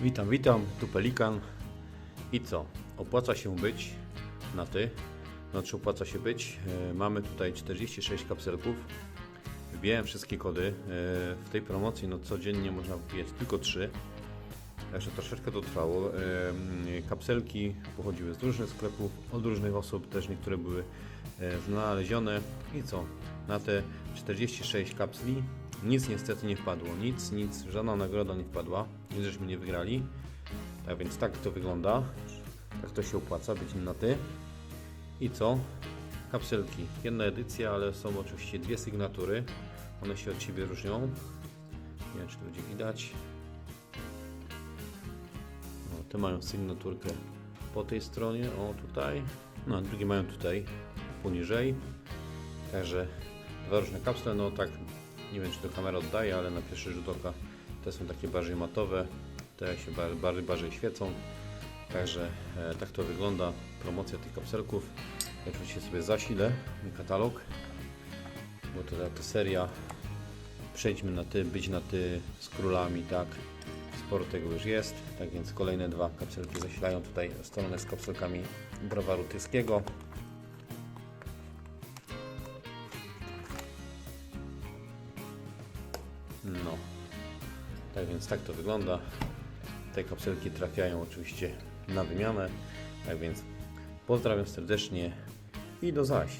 Witam, witam, tu Pelikan. I co? Opłaca się być na ty. Znaczy opłaca się być. E, Mamy tutaj 46 kapselków. Wybijałem wszystkie kody. E, W tej promocji no codziennie można wybijać tylko 3. Także troszeczkę to trwało. E, mm, Kapselki pochodziły z różnych sklepów, od różnych osób, też niektóre były znalezione. I co? Na te 46 kapsli nic niestety nie wpadło. Nic, nic, żadna nagroda nie wpadła. Nic żeśmy nie wygrali. Tak więc tak to wygląda. Tak to się opłaca, być na ty. I co? Kapselki. Jedna edycja, ale są oczywiście dwie sygnatury. One się od siebie różnią. Nie wiem, czy to będzie widać. O, te mają sygnaturkę po tej stronie, o tutaj. No, a drugie mają tutaj poniżej. Także dwa różne kapsle, no tak, nie wiem czy to kamera oddaje, ale na pierwszy rzut oka te są takie bardziej matowe, te się bardziej, bardziej, świecą. Także e, tak to wygląda promocja tych kapselków. Ja oczywiście sobie zasilę mój katalog, bo to ta seria przejdźmy na ty, być na ty z królami, tak. Sporo tego już jest, tak więc kolejne dwa kapselki zasilają tutaj stronę z kapselkami browaru tyskiego. No, tak więc tak to wygląda. Te kapselki trafiają oczywiście na wymianę. Tak więc pozdrawiam serdecznie i do zaś.